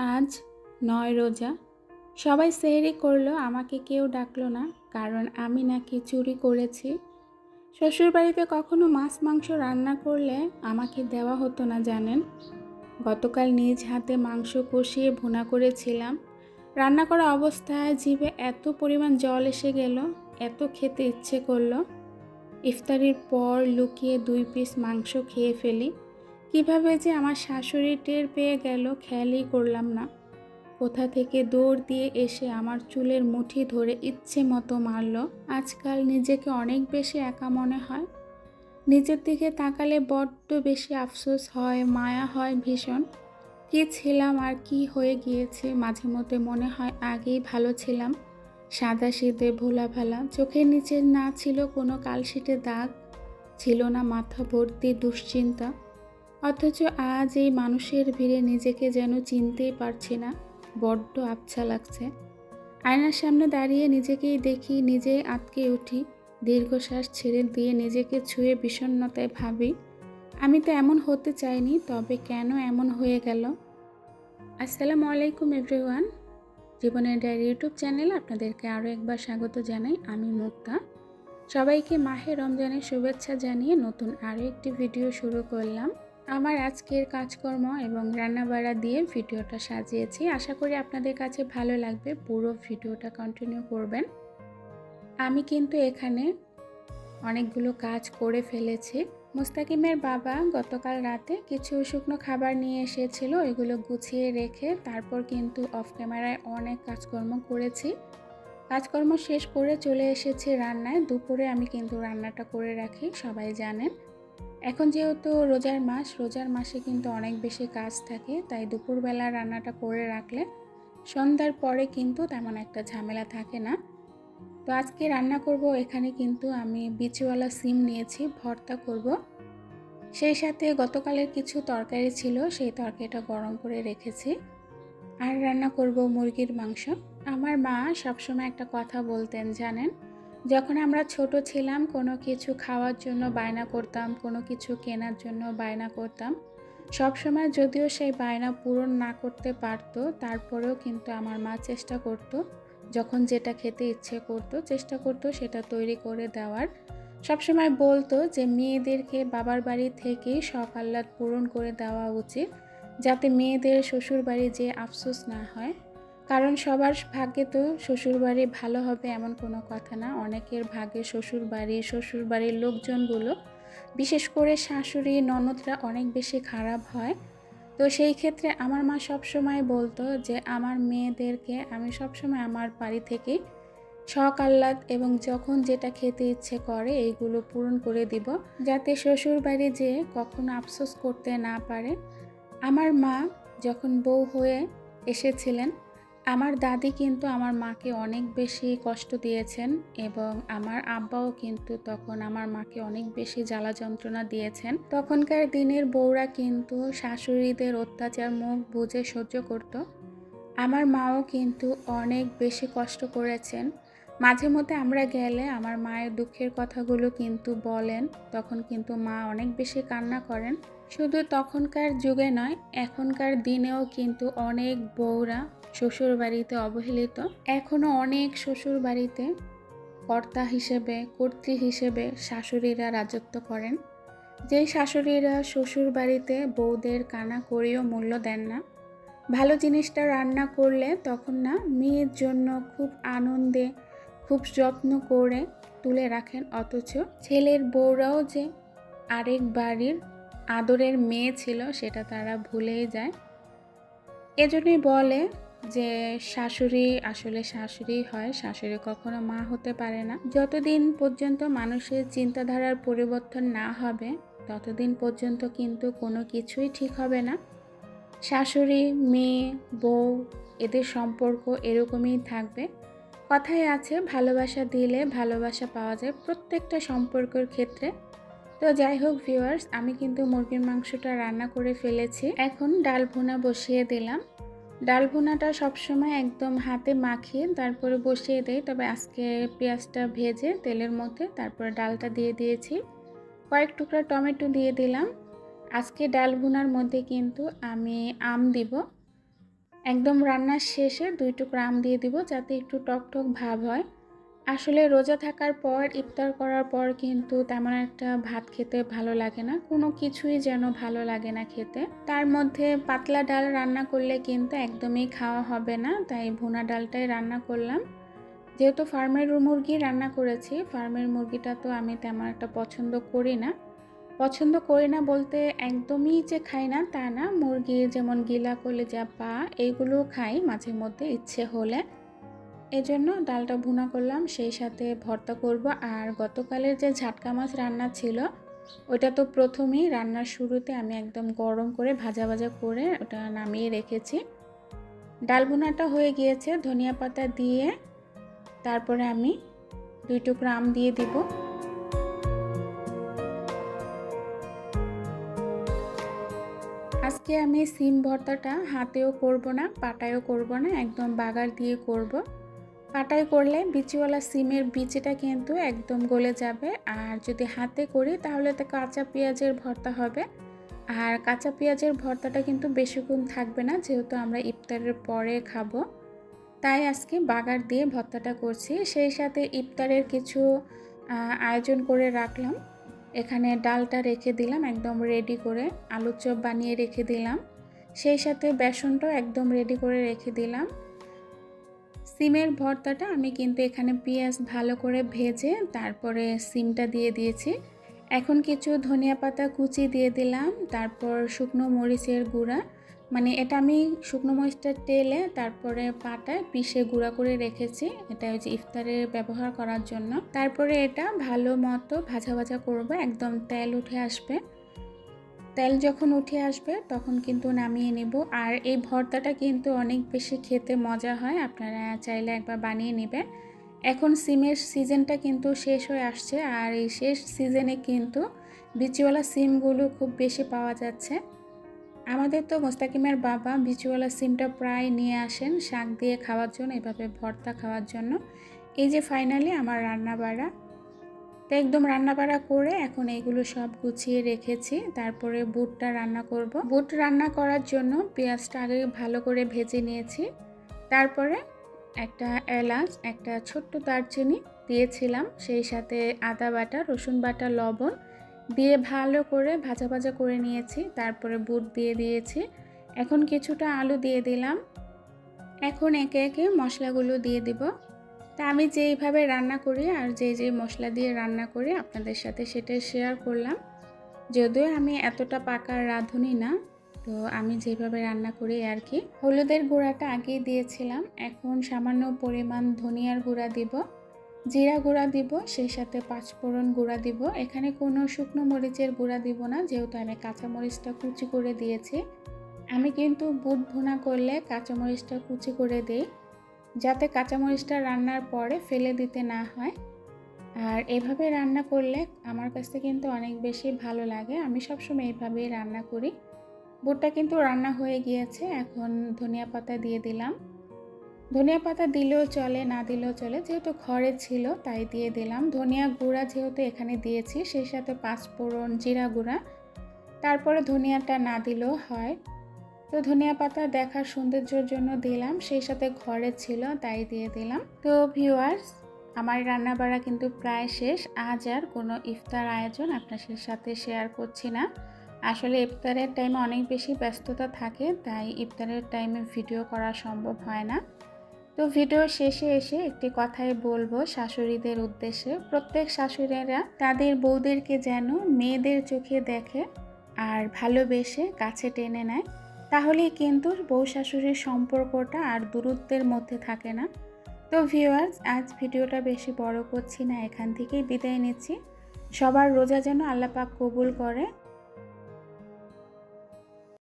আজ নয় রোজা। সবাই সেহরি করল, আমাকে কেউ ডাকলো না, কারণ আমি নাকি চুরি করেছি। শ্বশুরবাড়িতে কখনো মাছ, মাংস রান্না করলে আমাকে দেওয়া হতো না, জানেন? গতকাল নিজ হাতে মাংস কষিয়ে ভুনা করেছিলাম। রান্না করা অবস্থায় জিভে এত পরিমাণ জল এসে গেল, এত খেতে ইচ্ছে করল। ইফতারির পর লুকিয়ে দুই পিস মাংস খেয়ে ফেলি। কীভাবে যে আমার শাশুড়ি টের পেয়ে গেল খেয়ালই করলাম না। কোথা থেকে দৌড় দিয়ে এসে আমার চুলের মুঠি ধরে ইচ্ছে মতো মারল। আজকাল নিজেকে অনেক বেশি একা মনে হয়। নিজের দিকে তাকালে বড্ড বেশি আফসোস হয়, মায়া হয় ভীষণ। কি ছিলাম আর কি হয়ে গিয়েছে মাঝে মধ্যে মনে হয় আগেই ভালো ছিলাম। সাদা সিদে ভোলা ভালা, চোখের নিচে না ছিল কোনো কালশিটে দাগ। ছিল না মাথা ভর্তি দুশ্চিন্তা। অথচ আজ এই মানুষের ভিড়ে নিজেকে যেন চিনতেই পারছি না, বড্ড আবছা লাগছে। আয়নার সামনে দাঁড়িয়ে নিজেকেই দেখি নিজেই আটকে উঠি, দীর্ঘশ্বাস ছেড়ে দিয়ে নিজেকে ছুঁয়ে বিষণ্ণতায় ভাবি, আমি তো এমন হতে চাইনি, তবে কেন এমন হয়ে গেল? আসসালামু আলাইকুম এভরিওয়ান। জীবনের ডায়েরি ইউটিউব চ্যানেলে আপনাদেরকে আরও একবার স্বাগত জানাই, আমি মুক্তা। সবাইকে মাহে রমজানের শুভেচ্ছা জানিয়ে নতুন আরও একটি ভিডিও শুরু করলাম। আমার আজকের কাজকর্ম এবং রান্নাবাড়া দিয়ে ভিডিওটা সাজিয়েছি। আশা করি আপনাদের কাছে ভালো লাগবে। পুরো ভিডিওটা কন্টিনিউ করবেন। আমি কিন্তু এখানে অনেকগুলো কাজ করে ফেলেছি। মুস্তাকিমের বাবা গতকাল রাতে কিছু শুকনো খাবার নিয়ে এসেছিল এগুলো গুছিয়ে রেখে তারপর কিন্তু অফ ক্যামেরায় অনেক কাজকর্ম করেছি। কাজকর্ম শেষ করে চলে এসেছি রান্নায়। দুপুরে আমি কিন্তু রান্নাটা করে রাখি, সবাই জানেন। এখন যেহেতু রোজার মাস, রোজার মাসে কিন্তু অনেক বেশি কাজ থাকে, তাই দুপুরবেলা রান্নাটা করে রাখলে সন্ধ্যার পরে কিন্তু তেমন একটা ঝামেলা থাকে না। তো আজকে রান্না করব, এখানে কিন্তু আমি বিচিওয়ালা সিম নিয়েছি, ভর্তা করব। সেই সাথে গতকালের কিছু তরকারি ছিল, সেই তরকারিটা গরম করে রেখেছি। আর রান্না করব মুরগির মাংস। আমার মা সবসময় একটা কথা বলতেন, জানেন? যখন আমরা ছোট ছিলাম, কোনো কিছু খাওয়ার জন্য বায়না করতাম, কোনো কিছু কেনার জন্য বায়না করতাম। সবসময় যদিও সেই বায়না পূরণ না করতে পারতো, তারপরেও কিন্তু আমার মা চেষ্টা করতো, যখন যেটা খেতে ইচ্ছে করতো, চেষ্টা করতো সেটা তৈরি করে দেওয়ার। সবসময় বলতো যে, মেয়েদেরকে বাবার বাড়ি থেকেই শখ আহ্লাদ পূরণ করে দেওয়া উচিত, যাতে মেয়েদের শ্বশুর বাড়ি যে আফসোস না হয়। কারণ সবার ভাগ্যে তো শ্বশুরবাড়ি ভালো হবে এমন কোনো কথা না। অনেকের ভাগ্যে শ্বশুরবাড়ি, শ্বশুরবাড়ির লোকজনগুলো, বিশেষ করে শাশুড়ি, ননদরা অনেক বেশি খারাপ হয়। তো সেই ক্ষেত্রে আমার মা সবসময় বলতো যে, আমার মেয়েদেরকে আমি সবসময় আমার বাড়ি থেকেই শখ আহ্লাদ এবং যখন যেটা খেতে ইচ্ছে করে এইগুলো পূরণ করে দিব। যাতে শ্বশুর বাড়ি যেয়ে কখনো আফসোস করতে না পারে। আমার মা যখন বউ হয়ে এসেছিলেন আমার দাদি কিন্তু আমার মাকে অনেক বেশি কষ্ট দিয়েছেন এবং আমার আব্বাও কিন্তু তখন আমার মাকে অনেক বেশি জ্বালা যন্ত্রণা দিয়েছেন। তখনকার দিনের বউরা কিন্তু শাশুড়িদের অত্যাচার মুখ বুঝে সহ্য করত। আমার মাও কিন্তু অনেক বেশি কষ্ট করেছেন। মাঝে মধ্যে আমরা গেলে আমার মায়ের দুঃখের কথাগুলো কিন্তু বলেন, তখন কিন্তু মা অনেক বেশি কান্না করেন। শুধু তখনকার যুগে নয়, এখনকার দিনেও কিন্তু অনেক বউরা শ্বশুর বাড়িতে অবহেলিত। এখনও অনেক শ্বশুর বাড়িতে কর্তা হিসেবে, কর্ত্রী হিসেবে শাশুড়িরা রাজত্ব করেন। যেই শাশুড়িরা শ্বশুর বাড়িতে বউদের কানা করেও মূল্য দেন না। ভালো জিনিসটা রান্না করলে তখন না মেয়ের জন্য খুব আনন্দে, খুব যত্ন করে তুলে রাখেন। অথচ ছেলের বউরাও যে আরেক বাড়ির আদরের মেয়ে ছিল, সেটা তারা ভুলেই যায়। এজন্যই বলে যে শাশুড়ি আসলে শাশুড়ি হয়, শাশুড়ি কখনো মা হতে পারে না। যতদিন পর্যন্ত মানুষের চিন্তাধারার পরিবর্তন না হবে, ততদিন পর্যন্ত কিন্তু কোনো কিছুই ঠিক হবে না। শাশুড়ি, মেয়ে, বউ এদের সম্পর্ক এরকমই থাকবে। কথায় আছে, ভালোবাসা দিলে ভালোবাসা পাওয়া যায় প্রত্যেকটা সম্পর্কের ক্ষেত্রে। তো যাই হোক ভিউয়ার্স আমি কিন্তু মুরগির মাংসটা রান্না করে ফেলেছি। এখন ডাল ভুনা বসিয়ে দিলাম। ডাল ভুনাটা সবসময় একদম হাতে মাখিয়ে তারপরে বসিয়ে দেয় তবে আজকে পেঁয়াজটা ভেজে তেলের মধ্যে তারপরে ডালটা দিয়ে দিয়েছি। কয়েক টুকরা টমেটো দিয়ে দিলাম। আজকে ডাল ভুনার মধ্যে কিন্তু আমি আম দিব। একদম রান্নার শেষে দুই টুকরা আম দিয়ে দিব যাতে একটু টক টক ভাব হয়। আসলে রোজা থাকার পর, ইফতার করার পর কিন্তু তেমন একটা ভাত খেতে ভালো লাগে না। কোনো কিছুই যেন ভালো লাগে না খেতে। তার মধ্যে পাতলা ডাল রান্না করলে কিন্তু একদমই খাওয়া হবে না। তাই ভুনা ডালটাই রান্না করলাম। যেহেতু ফার্মের মুরগি রান্না করেছি, ফার্মের মুরগিটা তো আমি তেমন একটা পছন্দ করি না। পছন্দ করি না বলতে একদমই যে খাই না তা না। মুরগির যেমন গিলা, কলেজা, পা এইগুলো খাই মাঝে মধ্যে ইচ্ছে হলে। এজন্য ডালটা ভুনা করলাম, সেই সাথে ভর্তা করব। আর গতকালের যে ঝাটকা মাছ রান্না ছিল, ওটা তো প্রথমেই রান্নার শুরুতে আমি একদম গরম করে ভাজা ভাজা করে ওটা নামিয়ে রেখেছি। ডাল ভুনাটা হয়ে গিয়েছে, ধনিয়া পাতা দিয়ে তারপরে আমি দুই টুকরা আম দিয়ে দিব। আজকে আমি সিম ভর্তাটা হাতেও করব না, পাটায়ও করব না, একদম বাগার দিয়ে করব। পাটায় করলে বিচিওয়ালা সিমের বিচিটা কিন্তু একদম গলে যাবে। আর যদি হাতে করি তাহলে তো কাঁচা পেঁয়াজের ভর্তা হবে। আর কাঁচা পেঁয়াজের ভর্তাটা কিন্তু বেশিক্ষণ থাকবে না, যেহেতু আমরা ইফতারের পরে খাব। তাই আজকে বাগার দিয়ে ভর্তাটা করছি। সেই সাথে ইফতারের কিছু আয়োজন করে রাখলাম। এখানে ডালটা রেখে দিলাম একদম রেডি করে, আলুর চপ বানিয়ে রেখে দিলাম। সেই সাথে বেসনটাও একদম রেডি করে রেখে দিলাম। সিমের ভর্তাটা আমি কিন্তু এখানে পেঁয়াজ ভালো করে ভেজে তারপরে সিমটা দিয়ে দিয়েছি। এখন কিছু ধনিয়া পাতা কুচি দিয়ে দিলাম, তারপর শুকনো মরিচের গুঁড়া। মানে এটা আমি শুকনো মরিচটা টেলে তারপরে পাটায় পিষে গুঁড়া করে রেখেছি। এটা হচ্ছে ইফতারে ব্যবহার করার জন্য। তারপরে এটা ভালো মতো ভাজা ভাজা করব, একদম তেল উঠে আসবে। তেল যখন উঠে আসবে, তখন কিন্তু নামিয়ে নেব। আর এই ভর্তাটা কিন্তু অনেক বেশি খেতে মজা হয়। আপনারা চাইলে একবার বানিয়ে নেবেন। এখন সিমের সিজনটা কিন্তু শেষ হয়ে আসছে। আর এই শেষ সিজনে কিন্তু বিচিওয়ালা সিমগুলো খুব বেশি পাওয়া যাচ্ছে। আমাদের তো মোস্তাকিমের বাবা বিচুওয়ালা সিমটা প্রায় নিয়ে আসেন শাক দিয়ে খাওয়ার জন্য, এভাবে ভর্তা খাওয়ার জন্য। এই যে ফাইনালি আমার রান্না বাড়া তো একদম রান্না বাড়া করে এখন এগুলো সব গুছিয়ে রেখেছি। তারপরে বুটটা রান্না করব। বুট রান্না করার জন্য পেঁয়াজটা আগে ভালো করে ভেজে নিয়েছি। তারপরে একটা এলাচ, একটা ছোট্ট দারচিনি দিয়েছিলাম, সেই সাথে আদা বাটা, রসুন বাটা, লবণ দিয়ে ভালো করে ভাজা ভাজা করে নিয়েছি। তারপরে বুট দিয়ে দিয়েছি। এখন কিছুটা আলু দিয়ে দিলাম। এখন একে একে মশলাগুলো দিয়ে দিব। তা আমি যেইভাবে রান্না করি আর যে যে মশলা দিয়ে রান্না করি আপনাদের সাথে সেটাই শেয়ার করলাম। যদিও আমি এতটা পাকার রাঁধুনি না, তো আমি যেভাবে রান্না করি আর কি হলুদের গুঁড়াটা আগেই দিয়েছিলাম, এখন সামান্য পরিমাণ ধনিয়ার গুঁড়া দিব, জিরা গুঁড়া দিব, সেই সাথে পাঁচফোড়ন গুঁড়া দিব। এখানে কোনো শুকনো মরিচের গুঁড়া দিব না, যেহেতু আমি কাঁচামরিচটা কুচি করে দিয়েছি। আমি কিন্তু বুট ভুনা করলে কাঁচামরিচটা কুচি করে দিই। যাতে কাঁচামরিচটা রান্নার পরে ফেলে দিতে না হয়। আর এভাবে রান্না করলে আমার কাছে কিন্তু অনেক বেশি ভালো লাগে। আমি সবসময় এইভাবেই রান্না করি। বুটটা কিন্তু রান্না হয়ে গিয়েছে। এখন ধনিয়া পাতা দিয়ে দিলাম। ধনিয়া পাতা দিলেও চলে, না দিলেও চলে। যেহেতু ঘরে ছিল, তাই দিয়ে দিলাম। ধনিয়া গুঁড়া যেহেতু এখানে দিয়েছি, সেই সাথে পাঁচফোড়ন জিরা গুঁড়া। তারপরে ধনিয়াটা না দিলেও হয়। তো ধনিয়া পাতা দেখার সৌন্দর্যের জন্য দিলাম, সেই সাথে ঘরে ছিল তাই দিয়ে দিলাম। তো ভিউয়ার্স আমার রান্না বাড়া কিন্তু প্রায় শেষ। আজ আর কোনো ইফতার আয়োজন আপনাদের সাথে শেয়ার করছি না। আসলে ইফতারের টাইমে অনেক বেশি ব্যস্ততা থাকে, তাই ইফতারের টাইমে ভিডিও করা সম্ভব হয় না। তো ভিডিও শেষে এসে একটি কথাই বলব, শাশুড়িদের উদ্দেশ্যে। প্রত্যেক শাশুড়িরা তাদের বউদেরকে যেন মেয়েদের চোখে দেখে আর ভালোবেসে কাছে টেনে নেয়। তাহলেই কিন্তু বউ শাশুড়ির সম্পর্কটা আর দূরত্বের মধ্যে থাকে না। তো ভিউয়ার্স আজ ভিডিওটা বেশি বড় করছি না, এখান থেকেই বিদায় নিচ্ছি। সবার রোজা যেন আল্লাপাক কবুল করে।